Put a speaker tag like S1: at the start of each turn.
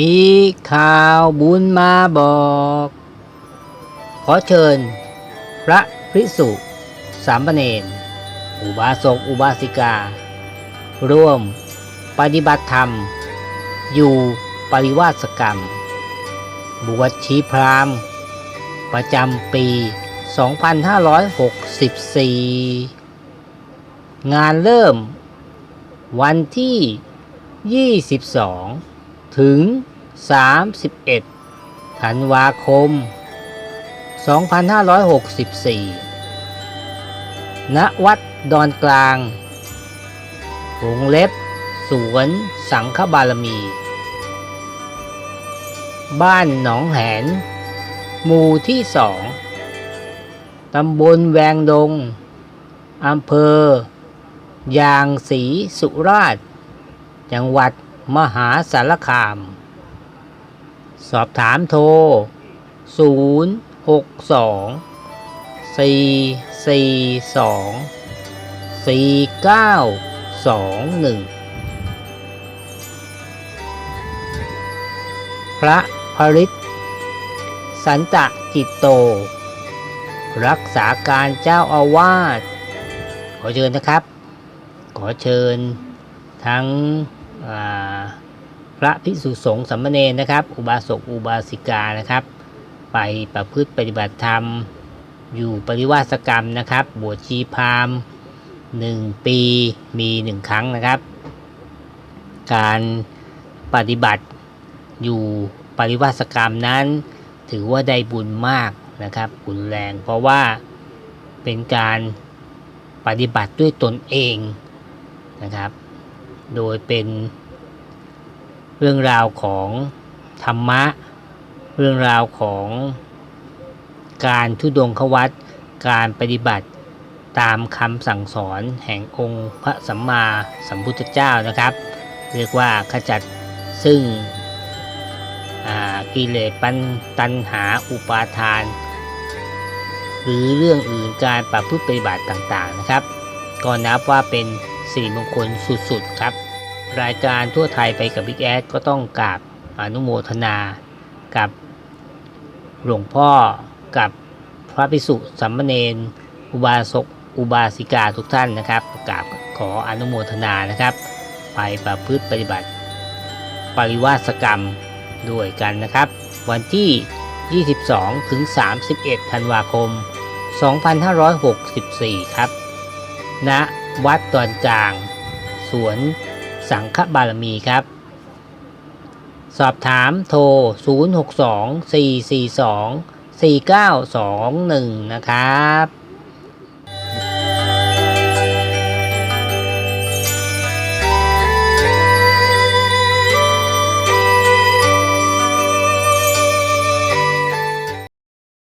S1: มีข่าวบุญมาบอก ขอเชิญ พระภิกษุ สามเณรอุบาสกอุบาสิกา ร่วมปฏิบัติธรรม อยู่ปริวาสกรรม บวชชีพรามประจำปี 2564 งานเริ่ม วันที่ 22 ถึง 31 ธันวาคม 2564 ณ วัดดอนกลาง วงเล็บ สวนสังฆบารมี บ้านหนองแหน หมู่ที่สอง ตำบลแวงดง อำเภอ ยางศรีสุราษฎร์ จังหวัดมหาสารคาม สอบถามโทร 0 6 2 4 4 2 4 9 2 1 พระพริตสันตะจิตโต รักษาการเจ้าอาวาส ขอเชิญนะครับ ขอเชิญทั้งอ่า พระภิกษุสงฆ์สามมเณรนะครับ อุบาสกอุบาสิกานะครับ ไปประพฤติปฏิบัติธรรม อยู่ปริวาสกรรมนะครับ บวชชีพราหมณ์หนึ่งปีมีหนึ่งครั้งนะครับ การปฏิบัติอยู่ปริวาสกรรมนั้น ถือว่าได้บุญมากนะครับบุญแรงเพราะว่าเป็นการปฏิบัติด้วยตนเองนะครับ โดยเป็น เรื่องราวของธรรมะ เรื่องราวของการทุดงควัตการปฏิบัติตามคำสั่งสอนแห่งองค์พระสัมมาสัมพุทธเจ้านะครับ เรียกว่าขจัดซึ่งกิเลสปัญตัณหาอุปาทาน หรือเรื่องอื่นการประพฤติปฏิบัติต่างๆนะครับ ก็นับว่าเป็นสิริมงคลสุดๆครับ รายการทั่วไทยไปกับบิ๊กแอดก็ต้องกราบอนุโมทนากับหลวงพ่อกับพระภิกษุสามเณรอุบาสกอุบาสิกาทุกท่านนะครับกราบขออนุโมทนานะครับ ไปประพฤติปฏิบัติ ปริวาสกรรมด้วยกันนะครับ วันที่ 22 ถึง 31 ธันวาคม 2564 ครับณวัดดอนกลาง สวน สังฆบารมีครับ สอบถามโทร 062 442 4921 นะครับ